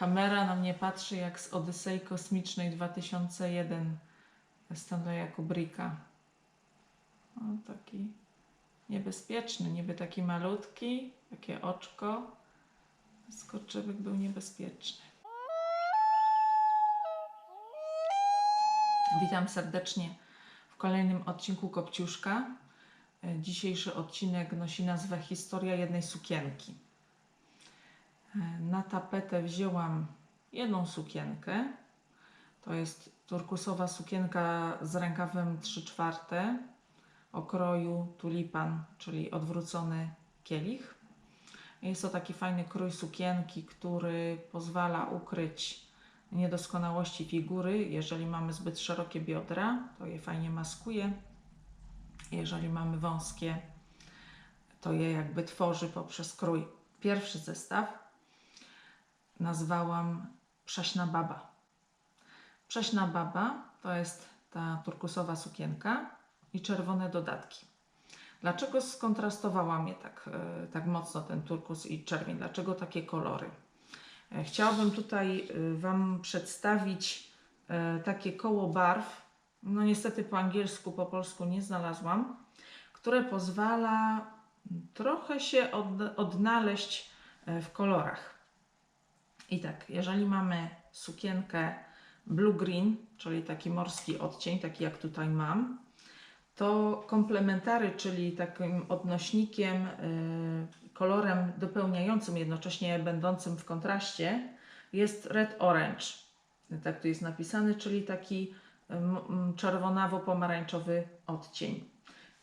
Kamera na mnie patrzy jak z Odysei Kosmicznej 2001 Stanleya Kubricka. O, taki niebezpieczny, niby taki malutki, takie oczko. Skorczywyk był niebezpieczny. Witam serdecznie w kolejnym odcinku Kopciuszka. E, Dzisiejszy odcinek nosi nazwę Historia jednej sukienki. E, Na tapetę wzięłam jedną sukienkę. To jest turkusowa sukienka z rękawem 3 czwarte o kroju tulipan, czyli odwrócony kielich. Jest to taki fajny krój sukienki, który pozwala ukryć niedoskonałości figury. Jeżeli mamy zbyt szerokie biodra, to je fajnie maskuje. Jeżeli mamy wąskie, to je jakby tworzy poprzez krój. Pierwszy zestaw nazwałam Prześna Baba. Prześna Baba to jest ta turkusowa sukienka i czerwone dodatki. Dlaczego skontrastowałam je tak, e, tak mocno, ten turkus i czerwień? Dlaczego takie kolory? E, Chciałabym tutaj e, Wam przedstawić takie koło barw. No niestety po angielsku, po polsku nie znalazłam, które pozwala trochę się od, odnaleźć w kolorach. I tak, jeżeli mamy sukienkę blue green, czyli taki morski odcień, taki jak tutaj mam, to komplementary, czyli takim odnośnikiem, y, kolorem dopełniającym, jednocześnie będącym w kontraście, jest red orange. Tak tu jest napisany, czyli taki ym, czerwonawo-pomarańczowy odcień.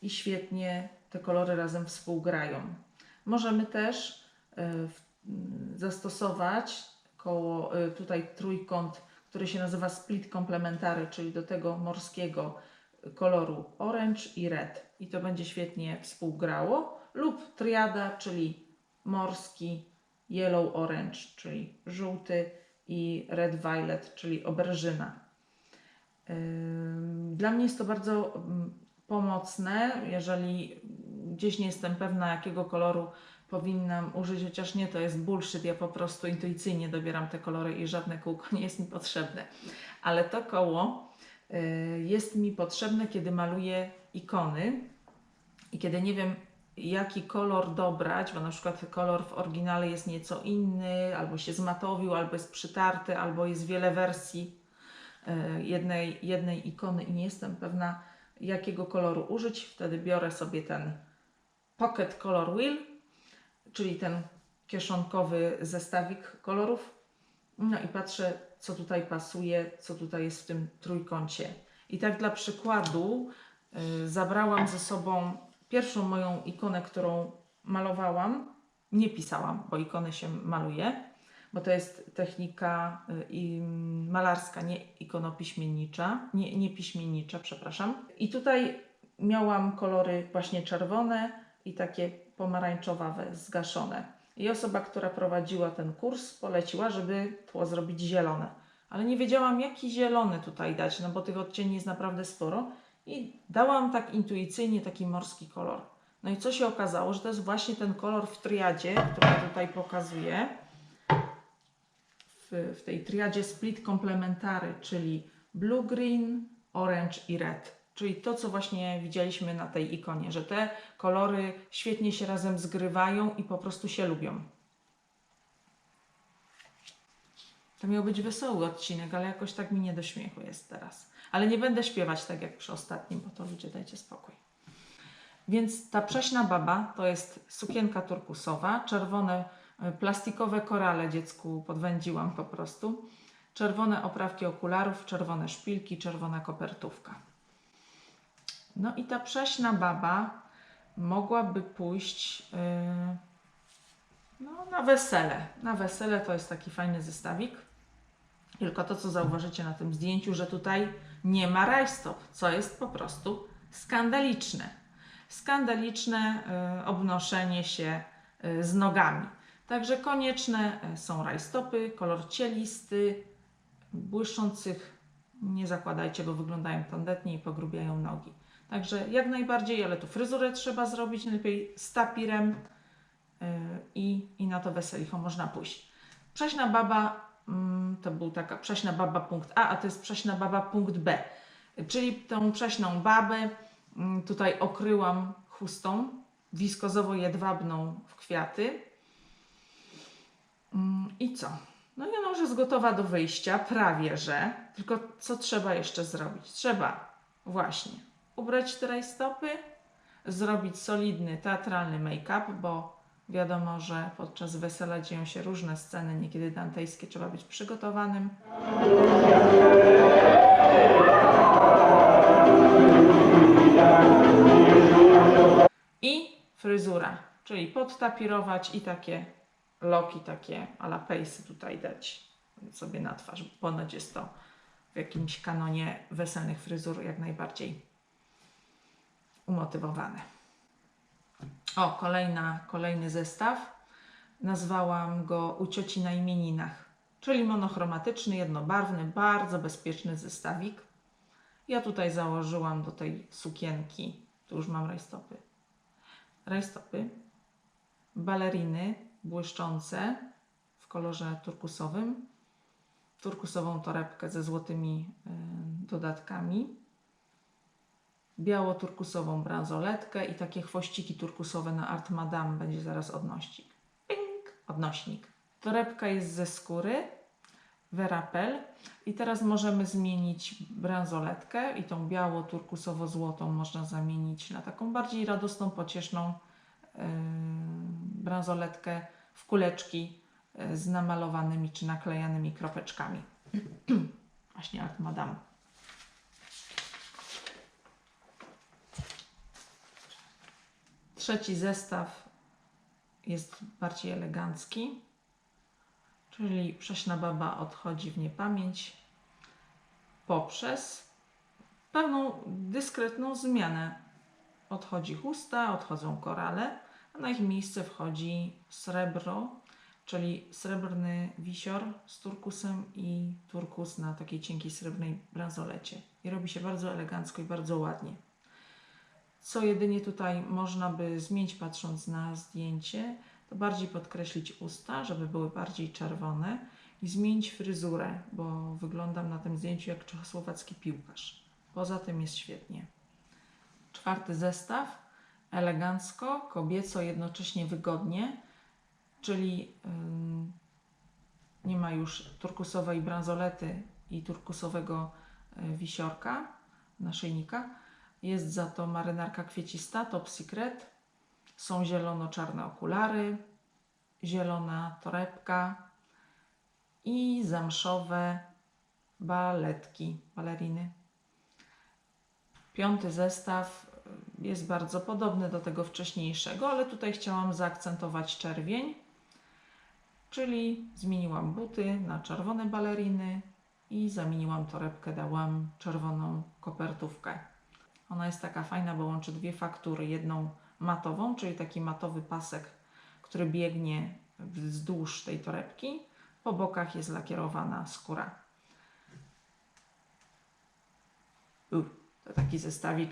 I świetnie te kolory razem współgrają. Możemy też y, y, zastosować koło y, tutaj trójkąt, który się nazywa split komplementary, czyli do tego morskiego koloru orange i red. I to będzie świetnie współgrało. Lub triada, czyli morski yellow orange, czyli żółty i red violet, czyli oberżyna. Dla mnie jest to bardzo ym, pomocne, jeżeli gdzieś nie jestem pewna, jakiego koloru powinnam użyć, chociaż nie, to jest bullshit, ja po prostu intuicyjnie dobieram te kolory i żadne kółko nie jest mi potrzebne. Ale to koło y, jest mi potrzebne, kiedy maluję ikony i kiedy nie wiem, jaki kolor dobrać, bo na przykład kolor w oryginale jest nieco inny, albo się zmatowił, albo jest przytarty, albo jest wiele wersji y, jednej, jednej ikony i nie jestem pewna, jakiego koloru użyć, wtedy biorę sobie ten Pocket Color Wheel, czyli ten kieszonkowy zestawik kolorów. No i patrzę, co tutaj pasuje, co tutaj jest w tym trójkącie. I tak dla przykładu y, zabrałam ze sobą pierwszą moją ikonę, którą malowałam. Nie pisałam, bo ikony się maluje, bo to jest technika y, malarska, nie ikonopiśmiennicza, nie, nie piśmiennicza, przepraszam. I tutaj miałam kolory właśnie czerwone i takie pomarańczowawe, zgaszone. I osoba, która prowadziła ten kurs, poleciła, żeby tło zrobić zielone. Ale nie wiedziałam, jaki zielony tutaj dać, no bo tych odcieni jest naprawdę sporo. I dałam tak intuicyjnie taki morski kolor. No i co się okazało, że to jest właśnie ten kolor w triadzie, który tutaj pokazuję. W, w tej triadzie split komplementary, czyli blue, green, orange i red. Czyli to, co właśnie widzieliśmy na tej ikonie, że te kolory świetnie się razem zgrywają i po prostu się lubią. To miał być wesoły odcinek, ale jakoś tak mi nie do śmiechu jest teraz. Ale nie będę śpiewać tak jak przy ostatnim, bo to ludzie dajcie spokój. Więc ta prześna baba to jest sukienka turkusowa, czerwone e, plastikowe korale dziecku podwędziłam po prostu, czerwone oprawki okularów, czerwone szpilki, czerwona kopertówka. No i ta prześna baba mogłaby pójść yy, no, na wesele. Na wesele to jest taki fajny zestawik. Tylko to, co zauważycie na tym zdjęciu, że tutaj nie ma rajstop, co jest po prostu skandaliczne. Skandaliczne y, obnoszenie się y, z nogami. Także konieczne y, są rajstopy, kolor cielisty, błyszczących nie zakładajcie, bo wyglądają tandetnie i pogrubiają nogi. Także jak najbardziej, ale tu fryzurę trzeba zrobić, najlepiej z tapirem i, i na to weselicho można pójść. Prześna baba mm, to był taka prześna baba punkt A, a to jest prześna baba punkt B. Czyli tą prześną babę mm, tutaj okryłam chustą wiskozowo-jedwabną w kwiaty. Mm, I co? No i ona już jest gotowa do wyjścia, prawie że. Tylko co trzeba jeszcze zrobić? Trzeba właśnie ubrać te rajstopy, zrobić solidny teatralny make-up, bo wiadomo, że podczas wesela dzieją się różne sceny, niekiedy dantejskie, trzeba być przygotowanym. I fryzura, czyli podtapirować i takie loki, takie ala pejsy tutaj dać sobie na twarz. Ponoć jest to w jakimś kanonie weselnych fryzur jak najbardziej umotywowane. O, kolejna, kolejny zestaw. Nazwałam go u cioci na imieninach, czyli monochromatyczny, jednobarwny, bardzo bezpieczny zestawik. Ja tutaj założyłam do tej sukienki, tu już mam rajstopy, rajstopy, baleriny błyszczące w kolorze turkusowym, turkusową torebkę ze złotymi y, dodatkami, biało-turkusową bransoletkę i takie chwościki turkusowe na Art Madame będzie zaraz odnośnik. Ping! Odnośnik. Torebka jest ze skóry, Verapel i teraz możemy zmienić bransoletkę i tą biało-turkusowo-złotą można zamienić na taką bardziej radosną, pocieszną yy, bransoletkę w kuleczki yy, z namalowanymi czy naklejanymi kropeczkami. Właśnie Art Madame. Trzeci zestaw jest bardziej elegancki, czyli prześna baba odchodzi w niepamięć poprzez pewną dyskretną zmianę. Odchodzi chusta, odchodzą korale, a na ich miejsce wchodzi srebro, czyli srebrny wisior z turkusem i turkus na takiej cienkiej srebrnej bransolecie. I robi się bardzo elegancko i bardzo ładnie. Co jedynie tutaj można by zmienić patrząc na zdjęcie, to bardziej podkreślić usta, żeby były bardziej czerwone i zmienić fryzurę, bo wyglądam na tym zdjęciu jak czechosłowacki piłkarz. Poza tym jest świetnie. Czwarty zestaw, elegancko, kobieco, jednocześnie wygodnie, czyli nie ma już turkusowej bransolety i turkusowego y, wisiorka, naszyjnika. Jest za to marynarka kwiecista, top secret. Są zielono-czarne okulary, zielona torebka i zamszowe baletki, baleriny. Piąty zestaw jest bardzo podobny do tego wcześniejszego, ale tutaj chciałam zaakcentować czerwień, czyli zmieniłam buty na czerwone baleriny i zamieniłam torebkę, dałam czerwoną kopertówkę. Ona jest taka fajna, bo łączy dwie faktury. Jedną matową, czyli taki matowy pasek, który biegnie wzdłuż tej torebki. Po bokach jest lakierowana skóra. U, to taki zestawik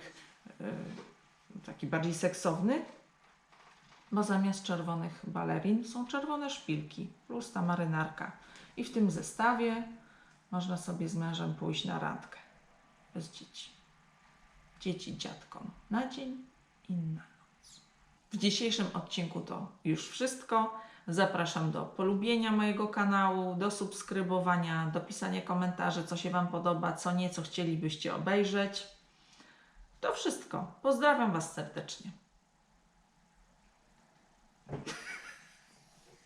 yy, taki bardziej seksowny, bo zamiast czerwonych balerin są czerwone szpilki plus ta marynarka. I w tym zestawie można sobie z mężem pójść na randkę bez dzieci dzieci dziadkom na dzień i na noc. W dzisiejszym odcinku to już wszystko. Zapraszam do polubienia mojego kanału, do subskrybowania, do pisania komentarzy, co się Wam podoba, co nie, co chcielibyście obejrzeć. To wszystko. Pozdrawiam Was serdecznie.